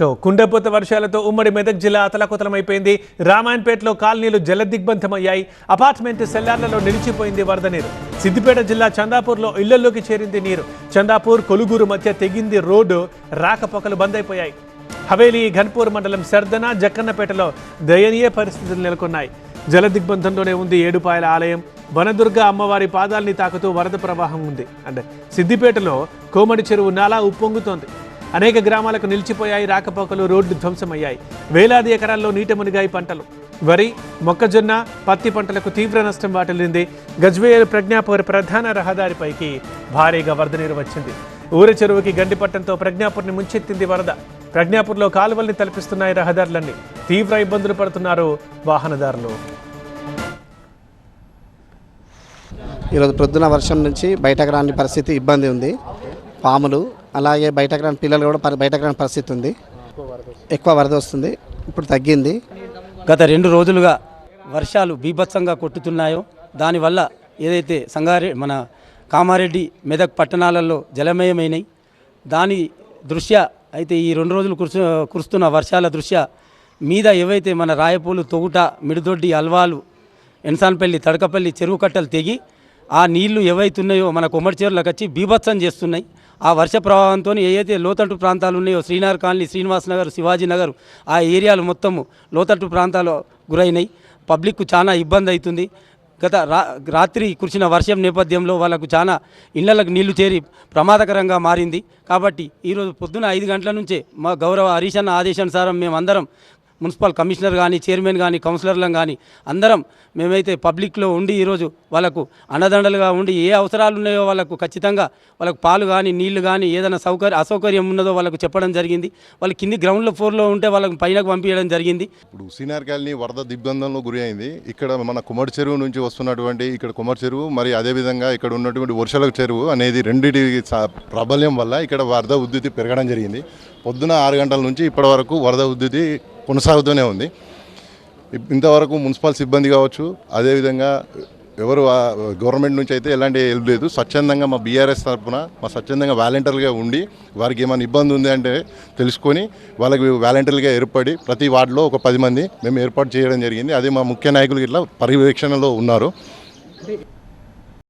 కుండపోత వర్షాలతో ఉమ్మడి మెదక్ జిల్లా అతలకుతలమైపోయింది. రామాయణపేటలో కాలనీలు జలదిగ్బంధమయ్యాయి. అపార్ట్మెంట్ సెల్లార్లలో నిలిచిపోయింది వరద నీరు. సిద్దిపేట జిల్లా చందాపూర్లో ఇళ్ళలోకి చేరింది నీరు. చందాపూర్ కొలుగూరు మధ్య తెగింది రోడ్డు రాకపోకలు బంద్ అయిపోయాయి హవేలీ ఘన్పూర్ మండలం సర్దన జక్కన్నపేటలో దయనీయ పరిస్థితులు నెలకొన్నాయి. జలదిగ్బంధంలోనే ఉంది ఏడుపాయల ఆలయం. వనదుర్గ అమ్మవారి పాదాల్ని తాకుతూ వరద ప్రవాహం ఉంది. అంటే సిద్దిపేటలో కోమడి చెరువు నాలా ఉప్పొంగుతోంది. అనేక గ్రామాలకు నిలిచిపోయాయి రాకపోకలు రోడ్లు ధ్వంసమయ్యాయి. వేలాది ఎకరాల్లో నీట మునిగాయి పంటలు. వరి మొక్కజొన్న పత్తి పంటలకు తీవ్ర నష్టం వాటిల్లింది. గజ్వేల్ ప్రజ్ఞాపూర్ ప్రధాన రహదారిపైకి భారీగా వరద నీరు వచ్చింది. ఊరి చెరువుకి గండిపట్టంతో ప్రజ్ఞాపూర్ని ముంచెత్తింది వరద. ప్రజ్ఞాపూర్లో కాలువల్ని తలపిస్తున్నాయి రహదారులన్నీ. తీవ్ర ఇబ్బందులు పడుతున్నారు వాహనదారులు. ఈరోజు ప్రొద్దున వర్షం నుంచి బయటకు రాని పరిస్థితి ఇబ్బంది ఉంది. పాములు అలాగే బయటకు రాని పిల్లలు కూడా బయటకు రాని పరిస్థితి ఉంది. ఎక్కువ వరద వస్తుంది. ఇప్పుడు తగ్గింది. గత రెండు రోజులుగా వర్షాలు బీభత్సంగా కొట్టుతున్నాయో దానివల్ల ఏదైతే సంగారె మన కామారెడ్డి మెదక్ పట్టణాలలో జలమయమైనవి దాని దృష్ట్యా అయితే ఈ రెండు రోజులు కురుసు కురుస్తున్న వర్షాల దృష్ట్యా మీద ఏవైతే మన రాయపూలు తొగుట మిడిదొడ్డి అల్వాలు ఎన్సాన్పల్లి తడకపల్లి చెరువు కట్టలు తెగి ఆ నీళ్ళు ఏవైతున్నాయో మన కొమ్మడి చెరువులకు వచ్చి బీభత్సం చేస్తున్నాయి. ఆ వర్ష ప్రభావంతో ఏదైతే లోతట్టు ప్రాంతాలు ఉన్నాయో శ్రీనగర్ కాలనీ శ్రీనివాస్ నగర్ శివాజీ నగర్ ఆ ఏరియాలు మొత్తము లోతట్టు ప్రాంతాలు గురైనాయి. పబ్లిక్కు చాలా ఇబ్బంది అవుతుంది. గత రా రాత్రి కురిసిన వర్షం నేపథ్యంలో వాళ్ళకు చాలా ఇళ్ళకు నీళ్ళు చేరి ప్రమాదకరంగా మారింది. కాబట్టి ఈరోజు పొద్దున ఐదు గంటల నుంచే మా గౌరవ హరీష్ అన్న ఆదేశానుసారం మేమందరం మున్సిపల్ కమిషనర్ కానీ చైర్మన్ కానీ కౌన్సిలర్లను కానీ అందరం మేమైతే పబ్లిక్లో ఉండి ఈరోజు వాళ్ళకు అన్నదండలుగా ఉండి ఏ అవసరాలు ఉన్నాయో వాళ్ళకు ఖచ్చితంగా వాళ్ళకు పాలు కానీ నీళ్ళు కానీ ఏదైనా సౌకర్య అసౌకర్యం ఉన్నదో వాళ్ళకు చెప్పడం జరిగింది. వాళ్ళు కింది గ్రౌండ్లో ఫ్లోర్లో ఉంటే వాళ్ళకు పైనకు పంపించడం జరిగింది. ఇప్పుడు సీనియర్ కాలనీ వరద దిగ్బంధంలో గురి అయింది. ఇక్కడ మన కుమ్మడి చెరువు నుంచి వస్తున్నటువంటి ఇక్కడ కుమ్మడి చెరువు మరి అదేవిధంగా ఇక్కడ ఉన్నటువంటి వర్షాల చెరువు అనేది రెండింటి ప్రాబల్యం వల్ల ఇక్కడ వరద ఉద్ధృతి పెరగడం జరిగింది. పొద్దున ఆరు గంటల నుంచి ఇప్పటి వరకు వరద ఉద్ధృతి కొనసాగుతూనే ఉంది. ఇప్- ఇంతవరకు మున్సిపల్ సిబ్బంది కావచ్చు అదేవిధంగా ఎవరు గవర్నమెంట్ నుంచి అయితే ఎలాంటి హెల్ప్ లేదు. స్వచ్ఛందంగా మా బీఆర్ఎస్ తరఫున మా స్వచ్ఛందంగా వాలంటీర్లుగా ఉండి వారికి ఏమైనా ఇబ్బంది ఉంది అంటే తెలుసుకొని వాళ్ళకి వాలంటీర్లుగా ఏర్పడి ప్రతి వార్డులో ఒక పది మంది మేము ఏర్పాటు చేయడం జరిగింది. అదే మా ముఖ్య నాయకులు ఇట్లా పర్యవేక్షణలో ఉన్నారు.